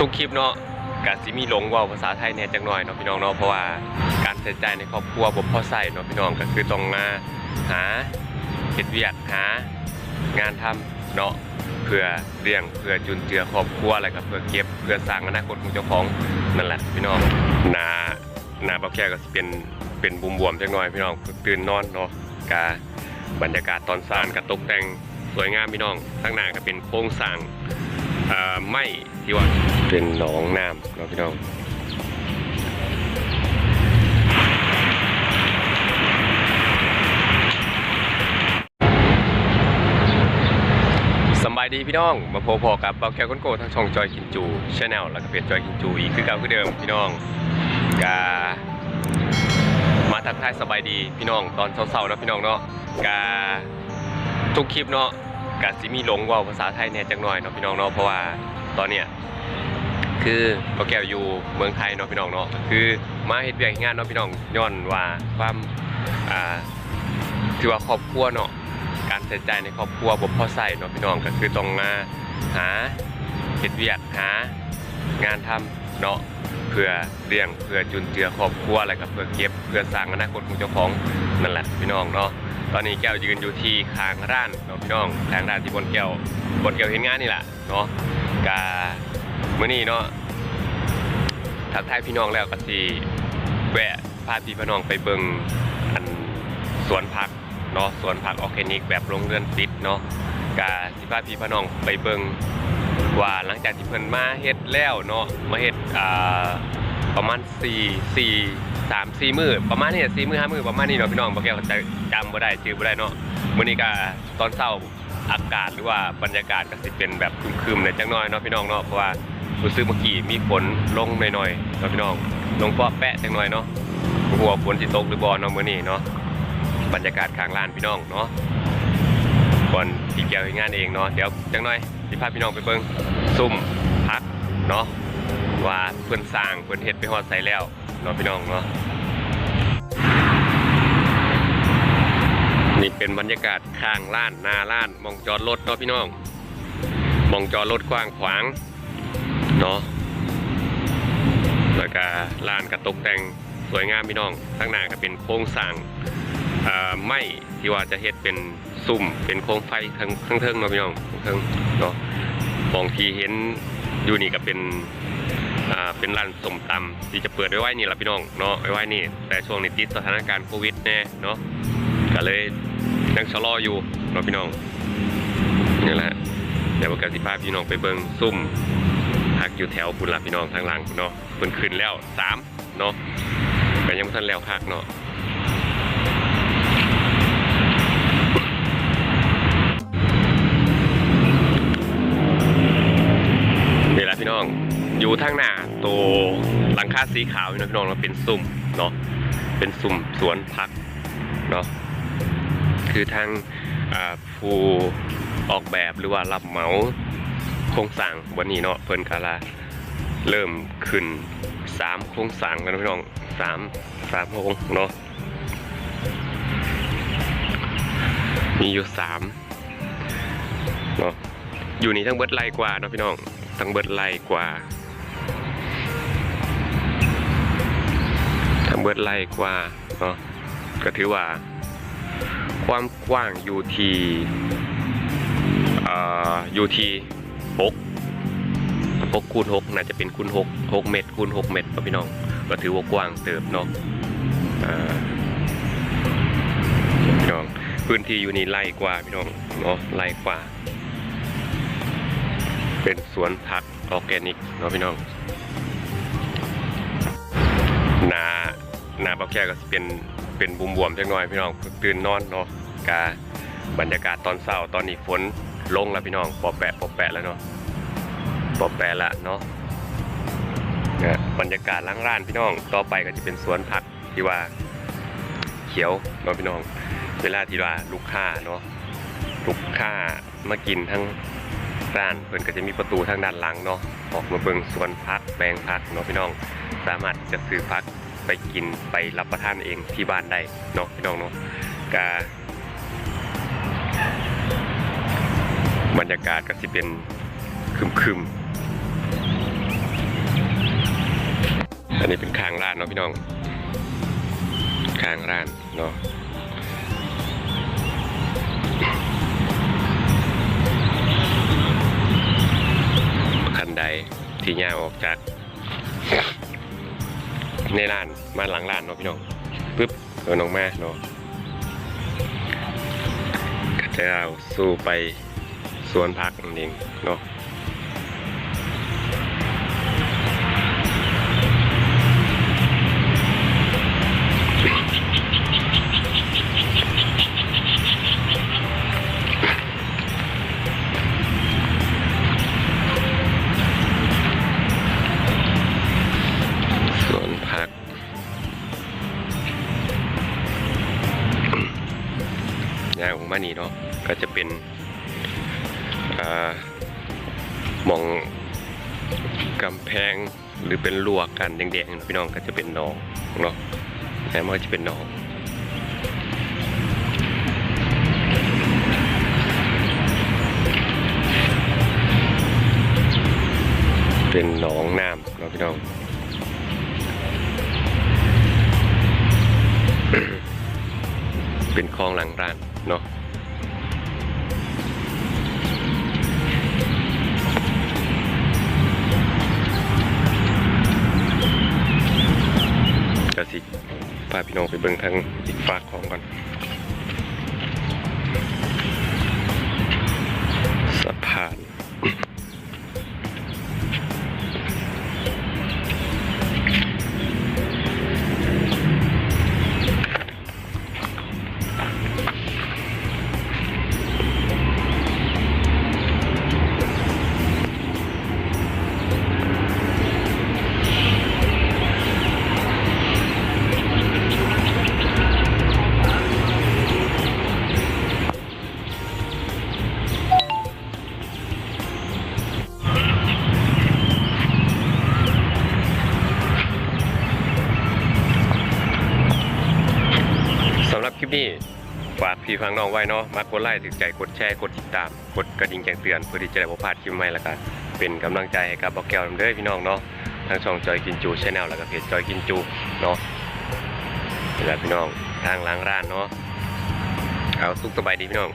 ทุกคลิปเนาะกาสิมีหลงว่าภาษาไทยเนี่ยจังหน่อยเนาะพี่น้องเนาะเพราะว่าการใช้จ่ายในครอบครัวบ่พอใส่เนาะพี่น้องก็คือต้องมาหาเฮ็ดเวียกหางานทำเนาะเพื่อเลี้ยงเพื่อจุนเจือครอบครัวอะไรก็เพื่อเก็บเพื่อสร้างอนาคตของเจ้าของนั่นแหละพี่น้องหนาหนาบ่แค่ก็เป็นเป็นบุมบวมจังหน่อยพี่น้องตื่นนอนเนาะกาบรรยากาศตอนสร้างก็ตกแต่งสวยงามพี่น้องข้างหน้าก็เป็นโครงสร้างอ่อไม่ที่ว่า เป็นหนองน้ำนะพี่น้องสบายดีพี่น้อง มาพบพอกับเบาแก้วก้นโกทั้งช่องจอยกินจูชาแนลแล้วก็เพจจอยกินจูอีกคือเก่าคือเดิมพี่น้องกามาทักทายสบายดีพี่น้องตอนเช้าๆนะพี่น้องเนาะกาทุกคลิปเนาะกาซิมีหลงว่าภาษาไทยเนี่ยจังหน่อยเนาะพี่น้องเนาะเพราะว่าตอนเนี้ย คือเราแก้วอยู่เมืองไทยเนาะพี่น้องเนาะคือมาเฮ็ดเวียกงานเนาะพี่น้องย้อนว่าความอ่าถือว่าครอบครัวเนาะการใช้จ่ายในครอบครัวบ่พอใส่เนาะพี่น้องก็คือต้องมาหาเฮ็ดเวียกหางานทำเนาะเพื่อเลี้ยงเพื่อจุนเจือครอบครัวอะไรก็เพื่อเก็บเพื่อสร้างอนาคตของเจ้าของนั่นแหละพี่น้องเนาะตอนนี้แก้วยืนอยู่ที่คางร้านเนาะพี่น้องคางร้านที่บนแก้วบนแก้วเห็นงานนี่แหละเนาะกา มื่อนี้เนาะทักทายพี่น้องแล้วก็สิแวะพาพี่พี่น้องไปเบิงอันสวนผักเนาะสวนผักออร์แกนิก แบบโรงเรือนปิดเนาะกาสิพาพี่พี่น้องไปเบิงว่าหลังจากที่เพิ่นมาเฮ็ดแล้วเนาะมาเฮ็ดอ่าประมาณ4 4 3 4มื้อประมาณนี้4มื้อ5มื้อประมาณนี้เนาะพี่น้องบ่แก้วจะจำบ่ได้ชื่อบ่ได้เนาะมื้อนี้ก็ตอนเช้าอากาศหรือว่าบรรยากาศก็สิเป็นแบบครึมๆหน่อยจังน้อยเนาะพี่น้องเนาะเพราะว่า รู้สึกเมื่อกี้มีฝนลงหน่อยๆเนาะพี่น้องลงเปาะแปะจังหน้อยเนาะบ่ฮู้ว่าฝนสิตกหรือบ่เนาะมื้อนี้เนาะบรรยากาศข้างร้านพี่น้องเนาะก่อนที่แก้วเฮ็ดงานเองเนาะเดี๋ยวจังหน้อยสิพาพี่น้องไปเบิ่งซุ่มพักเนาะว่าเพิ่นสร้างเพิ่นเฮ็ดไปฮอดใส่แล้วเนาะพี่น้องเนาะนี่เป็นบรรยากาศข้างล้านนาล้านมองจอดรถเนาะพี่น้องมองจอดรถกว้างขวาง เนาะแล้วก็ลานก็ตกแต่งสวยงามพี่น้องข้างหน้าก็เป็นโครงสร้างไม้ที่ว่าจะเฮ็ดเป็นซุ่มเป็นโคมไฟทางข้งเทิงเนาะพี่น้องข้งเทิงเนาะมองที่เห็นอยู่นี่ก็เป็นอ่าเป็นร้านสมตำที่จะเปิดไว้ไว้นี่แหละพี่น้องเนาะไว้ไว้นี่ แต่ช่วงนี้ติดสถานการณ์โควิดแน่เนาะก็เลยยังชะลออยู่เนาะพี่น้องนี่แหละเดี๋ยวว่ากันสิพาพี่น้องไปเบิ่งซุ่ม พักอยู่แถวพุ่นละพี่น้องทางหลังเนาะเพิ่นขึ้นแล้วสามเนาะแต่ยังบ่ทันแล้วพักเนาะนี่แหละพี่น้องอยู่ทางหน้าตัวหลังคาสีขาวนะพี่น้องเราเป็นซุ่มเนาะเป็นซุ่มสวนพักเนาะคือทางผู้ออกแบบหรือว่ารับเหมา ครงสร้างวันนี้เนาะเพิ่นกาลาเริ่มขึ้นสามโครงสร้างกันะพี่น้องสามสามโครงเนาะมีอยู่สามเนาะอยู่นี่ทั้งเบิดไร่กว่าเนาะพี่น้องทั้งเบิดไล่กว่าทั้งเบิดไล่กว่าเนาะก็ถือว่า ความกว้างอยู่ที่อ่ออยู่ที่ หกหกคูณหกน่าจะเป็นคูณหกหกเมตรคูณหกเมตรครับพี่น้อง ก็ถือว่ากว้างเติบเนาะพี่น้อง พื้นที่อยู่นี่ไล่กว่าพี่น้องเนาะไล่กว่า เป็นสวนผักออร์แกนิกเนาะพี่น้องนานาบักแค่ก็เป็นเป็นบุมบวมๆจังหน่อยพี่น้องตื่นนอนเนาะกาบรรยากาศตอนเช้าตอนนี้ฝน ลงแล้วพี่น้องปอแปะปอแปะแล้วเนาะปอแปะละเนาะเนี่ยบรรยากาศล้างร้านพี่น้องต่อไปก็จะเป็นสวนผักที่ว่าเขียวเนาะพี่น้อง เวลาที่ว่าลูกค้าเนาะลูกค้ามากินทั้งร้านเพิ่นก็จะมีประตูทางด้านหลังเนาะออกมาเบิ่งสวนพักแปลงพักเนาะพี่น้อง สามารถจะซื้อพักไปกินไปรับประทานเองที่บ้านได้เนาะพี่น้องเนาะกา รรยากาศก็สิเป็นคึมๆ อันนี้เป็นข้างร้านเนาะพี่น้อง ข้างร้านเนาะคันใดที่ย่างออกจากในร้านมาหลังร้านเนาะพี่น้องปึ๊บเดินออกมาเนาะก็จะเอาสู้ไป วนพักนั่นเองเนาะสวนพักงของมานี่เนาะก็จะเป็น อ่ามองกำแพงหรือเป็นลวกกันแดงๆพี่น้องก็จะเป็นหนองเนาะแต่มันก็จะเป็นหนองเป็นหนองน้ำเนาะพี่น้องเป็นคลองหลังร้านเนาะ พาพี่น้องไปเบิ่งทางอีกฝากของก่อน คลิปนี้ฝากพี่ฟังน้องไว้เนาะมากดไลค์ถึงใจกดแชร์กดติดตามกดกระดิ่งแจ้งเตือนเพื่อที่จะได้บ่พลาดคลิปใหม่ละกันเป็นกำลังใจให้กับบอกแก้วเด้อพี่น้องเนาะทางช่องจอยกินจูชแนลแล้วก็เพจจอยกินจูเนาะนี่แหลาพี่น้องทางล้างร้านเนาะเอาสุขสบายดีพี่น้อง